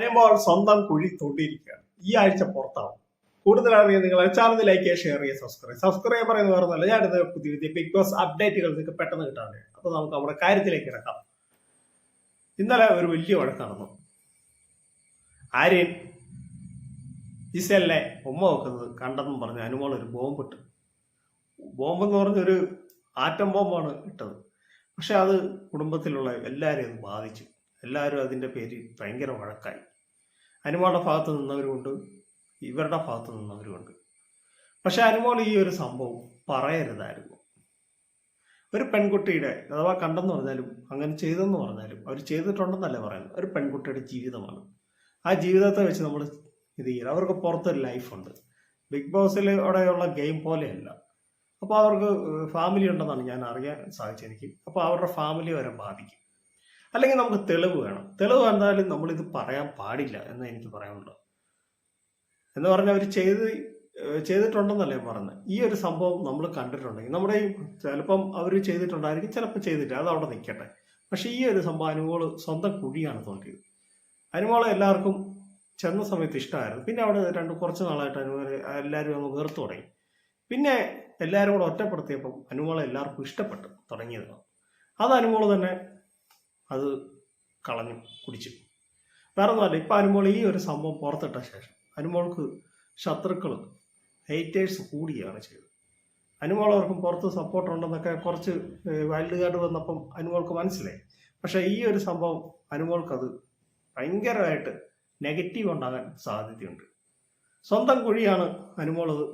പറയുമ്പോൾ സ്വന്തം കുഴി തൊണ്ടിയിരിക്കുകയാണ് ഈ ആഴ്ച പുറത്താവും. കൂടുതൽ അറിയാൻ നിങ്ങൾ ചാനൽ ലൈക്ക് ചെയ്യുക ഷെയർ ചെയ്യുക സബ്സ്ക്രൈബ് സബ്സ്ക്രൈബ് പറയുന്നത് ഒന്നുമല്ല. ഞാൻ ഇടുന്ന പുതിയ പുതിയ ബിഗ് ബോസ് അപ്ഡേറ്റുകൾ നിങ്ങൾക്ക് പെട്ടെന്ന് കിട്ടാൻ വേണ്ടി. അപ്പോൾ നമുക്ക് നമ്മുടെ കാര്യത്തിലേക്ക് കിടക്കാം. ഇന്നലെ ഒരു വലിയ വഴക്ക് നടന്നു. ആര്യൻ ഇസലിനെ ഉമ്മ വെക്കുന്നത് കണ്ടെന്നും പറഞ്ഞ് അനുമോൾ ഒരു ബോംബ് ബോംബിട്ട്. ബോംബെന്ന് പറഞ്ഞൊരു ആറ്റം ബോംബാണ് ഇട്ടത്. പക്ഷെ അത് കുടുംബത്തിലുള്ള എല്ലാവരെയും അത് ബാധിച്ചു. എല്ലാവരും അതിന്റെ പേര് ഭയങ്കര വഴക്കായി. അനുമോളുടെ ഭാഗത്ത് നിന്നവരുമുണ്ട് ഇവരുടെ ഭാഗത്ത് നിന്നവരുമുണ്ട്. പക്ഷെ അനുമോൾ ഈ ഒരു സംഭവം പറയരുതായിരുന്നു. ഒരു പെൺകുട്ടിയുടെ അഥവാ കണ്ടെന്ന് പറഞ്ഞാലും അങ്ങനെ ചെയ്തെന്ന് പറഞ്ഞാലും അവർ ചെയ്തിട്ടുണ്ടെന്നല്ല പറയുന്നത് ഒരു പെൺകുട്ടിയുടെ ജീവിതമാണ്. ആ ജീവിതത്തെ വെച്ച് നമ്മൾ ഇത് ചെയ്യുക അവർക്ക് പുറത്തൊരു ലൈഫുണ്ട്. ബിഗ് ബോസിൽ അവിടെയുള്ള ഗെയിം പോലെയല്ല. അപ്പോൾ അവർക്ക് ഫാമിലി ഉണ്ടെന്നാണ് ഞാൻ അറിയാൻ സാധിച്ചത് എനിക്ക്. അപ്പോൾ അവരുടെ ഫാമിലി വരെ ബാധിക്കും. അല്ലെങ്കിൽ നമുക്ക് തെളിവ് വേണം. തെളിവ് നമ്മൾ നമ്മളിത് പറയാൻ പാടില്ല എന്ന് എനിക്ക് പറയാനുള്ളത് എന്ന് പറഞ്ഞാൽ അവർ ചെയ്ത് ചെയ്തിട്ടുണ്ടെന്നല്ലേ പറഞ്ഞത് ഈ ഒരു സംഭവം നമ്മൾ കണ്ടിട്ടുണ്ടെങ്കിൽ നമ്മുടെ ഈ ചിലപ്പം അവർ ചെയ്തിട്ടുണ്ടായിരിക്കും ചിലപ്പോൾ ചെയ്തിട്ട് അത് അവിടെ നിൽക്കട്ടെ പക്ഷേ ഈ ഒരു സംഭവം അനുമോൾ സ്വന്തം കുഴിയാണ് തോന്നിയത് അനുമോളെ എല്ലാവർക്കും ചെന്ന സമയത്ത് ഇഷ്ടമായിരുന്നു പിന്നെ അവിടെ രണ്ട് കുറച്ച് നാളായിട്ട് അനുമോളെ എല്ലാവരും അങ്ങ് വേർത്തു തുടങ്ങി. പിന്നെ എല്ലാവരും കൂടെ ഒറ്റപ്പെടുത്തിയപ്പം അനുമോളെ എല്ലാവർക്കും ഇഷ്ടപ്പെട്ടു തുടങ്ങിയത് അത് അനുമോൾ തന്നെ അത് കളഞ്ഞു കുടിച്ചു. വേറെ ഒന്നുമല്ല ഇപ്പം അനുമോൾ ഈ ഒരു സംഭവം പുറത്തിട്ട ശേഷം അനുമോൾക്ക് ശത്രുക്കൾ ഹെയ്റ്റേഴ്സ് കൂടിയാണ് ചെയ്തത്. അനുമോൾ അവർക്കും പുറത്ത് സപ്പോർട്ട് ഉണ്ടെന്നൊക്കെ കുറച്ച് വൈൽഡ് കാർഡ് വന്നപ്പം അനുമോൾക്ക് മനസ്സിലായി. പക്ഷേ ഈ ഒരു സംഭവം അനുമോൾക്കത് ഭയങ്കരമായിട്ട് നെഗറ്റീവ് ഉണ്ടാകാൻ സാധ്യതയുണ്ട്. സ്വന്തം കുഴിയാണ് അനുമോളത്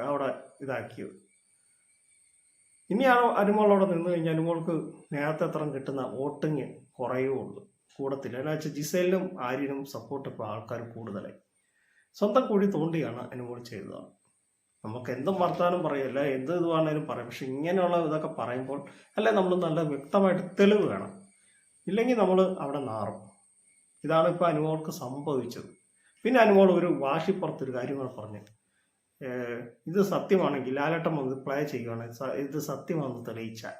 അവിടെ ഇതാക്കിയത്. ഇനിയാണ് അനുമോൾ അവിടെ നിന്ന് കഴിഞ്ഞാൽ അനുമോൾക്ക് നേരത്തെ അത്ര കിട്ടുന്ന വോട്ടിങ് കുറയുള്ളൂ. കൂടത്തില്ല. എന്നാ വെച്ചാൽ ജിസേലിനും ആര്യനും സപ്പോർട്ട് ഇപ്പോൾ ആൾക്കാർ കൂടുതലായി. സ്വന്തം കുഴി തോണ്ടിയാണ് അനുമോൾ ചെയ്തതാണ് നമുക്ക് എന്തും വർത്താനം പറയല്ല എന്ത് ഇത് വേണേലും പറയാം. പക്ഷെ ഇങ്ങനെയുള്ള ഇതൊക്കെ പറയുമ്പോൾ അല്ലെ നമ്മൾ നല്ല വ്യക്തമായിട്ട് തെളിവ് വേണം. ഇല്ലെങ്കിൽ നമ്മൾ അവിടെ നാറും. ഇതാണ് ഇപ്പോൾ അനുമോൾക്ക് സംഭവിച്ചത്. പിന്നെ അനുമോൾ ഒരു വാശിപ്പുറത്തൊരു കാര്യങ്ങൾ പറഞ്ഞു. ഇത് സത്യമാണെങ്കിൽ ലാലട്ടം വന്ന് പ്ലേ ചെയ്യുകയാണ് ഇത് സത്യമാണെന്ന് തെളിയിച്ചാൽ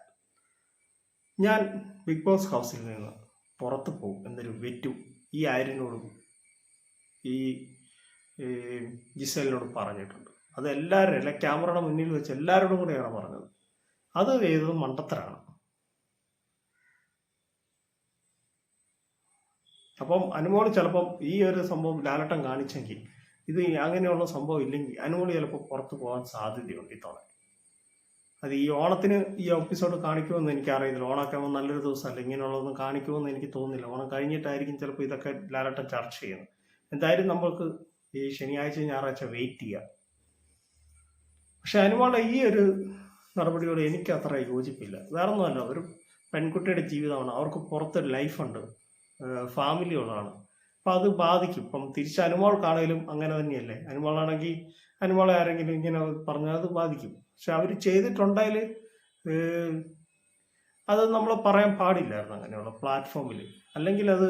ഞാൻ ബിഗ് ബോസ് ഹൗസിൽ നിന്ന് പുറത്ത് പോകും. എന്നൊരു വെറ്റു ഈ ആര്യനോടും ഈ ജിസലിനോട് പറഞ്ഞിട്ടുണ്ട്. അത് എല്ലാവരും എല്ലാ ക്യാമറയുടെ മുന്നിൽ വെച്ച് എല്ലാവരോടും കൂടെയാണ് പറഞ്ഞത്. അത് ചെയ്തത് മണ്ടത്തരാണ്. അപ്പം അനുമോൾ ചിലപ്പം ഈ ഒരു സംഭവം ലാലട്ടം കാണിച്ചെങ്കിൽ ഇത് അങ്ങനെയുള്ള സംഭവം ഇല്ലെങ്കിൽ അനുമോൾ ചിലപ്പോൾ പുറത്തു പോകാൻ സാധ്യതയുണ്ട് ഇത്തവണ അത് ഈ ഓണത്തിന് ഈ എപ്പിസോഡ് കാണിക്കുമെന്ന് എനിക്ക് അറിയില്ല ഓണമൊക്കെ ആകുമ്പോൾ നല്ലൊരു ദിവസമല്ല. ഇങ്ങനെയുള്ളതൊന്നും കാണിക്കുമെന്ന് എനിക്ക് തോന്നുന്നില്ല. ഓണം കഴിഞ്ഞിട്ടായിരിക്കും ചിലപ്പോൾ ഇതൊക്കെ ലാലട്ടം ചർച്ച ചെയ്യുന്നത്. എന്തായാലും നമ്മൾക്ക് ഈ ശനിയാഴ്ച ഞായറാഴ്ച വെയിറ്റ് ചെയ്യാം. പക്ഷെ അനുമോളുടെ ഈ ഒരു നടപടിയോട് എനിക്ക് അത്ര യോജിപ്പില്ല. വേറെ ഒന്നുമല്ല ഒരു പെൺകുട്ടിയുടെ ജീവിതമാണ്. അവർക്ക് പുറത്തൊരു ലൈഫുണ്ട് ഫാമിലി ഉള്ളതാണ്. അപ്പം അത് ബാധിക്കും. ഇപ്പം തിരിച്ച് അനുമോൾക്കാണേലും അങ്ങനെ തന്നെയല്ലേ? അനുമോളാണെങ്കിൽ അനുമോളെ ആരെങ്കിലും ഇങ്ങനെ പറഞ്ഞാൽ അത് ബാധിക്കും. പക്ഷെ അവർ ചെയ്തിട്ടുണ്ടെങ്കിൽ അത് നമ്മൾ പറയാൻ പാടില്ലായിരുന്നു അങ്ങനെയുള്ള പ്ലാറ്റ്ഫോമിൽ. അല്ലെങ്കിൽ അത്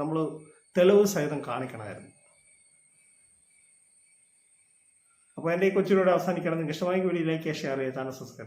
നമ്മൾ തെളിവ് സഹിതം കാണിക്കണമായിരുന്നു. അപ്പോൾ എന്റെ ഈ കൊച്ചിലൂടെ അവസാനിക്കണം. നിങ്ങൾക്ക് ഇഷ്ടമായി വീഡിയോ ലൈക്ക് ഷെയർ ചെയ്താണ് സബ്സ്ക്രൈബ്